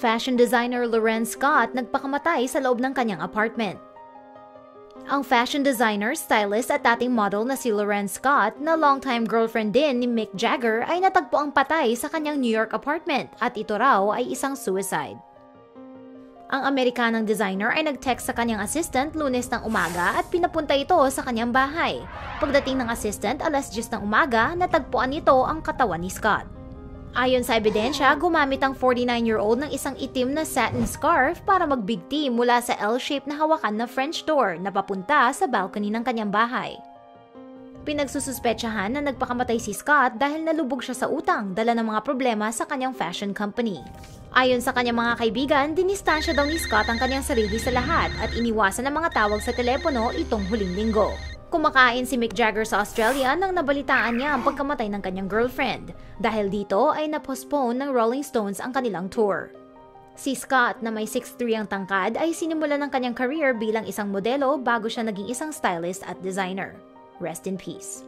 fashion designer Loren Scott nagpakamatay sa loob ng kanyang apartment. Ang fashion designer, stylist at dating model na si Loren Scott na longtime girlfriend din ni Mick Jagger ay natagpo ang patay sa kanyang New York apartment at ito raw ay isang suicide. Ang Amerikanang designer ay nag-text sa kanyang assistant lunes ng umaga at pinapunta ito sa kanyang bahay. Pagdating ng assistant alas 10 ng umaga, natagpuan nito ang katawan ni Scott. Ayon sa ebidensya, gumamit ang 49-year-old ng isang itim na satin scarf para magbigti mula sa L-shape na hawakan na French door na papunta sa balcony ng kanyang bahay. Pinagsususpetsahan na nagpakamatay si Scott dahil nalubog siya sa utang dala ng mga problema sa kanyang fashion company. Ayon sa kanyang mga kaibigan, dinistansya daw ni Scott ang kanyang sarili sa lahat at iniwasan ang mga tawag sa telepono itong huling linggo. Kumakain si Mick Jagger sa Australia nang nabalitaan niya ang pagkamatay ng kanyang girlfriend. Dahil dito ay na-postpone ng Rolling Stones ang kanilang tour. Si Scott na may 6'3 ang tangkad ay sinimula ng kanyang career bilang isang modelo bago siya naging isang stylist at designer. Rest in peace.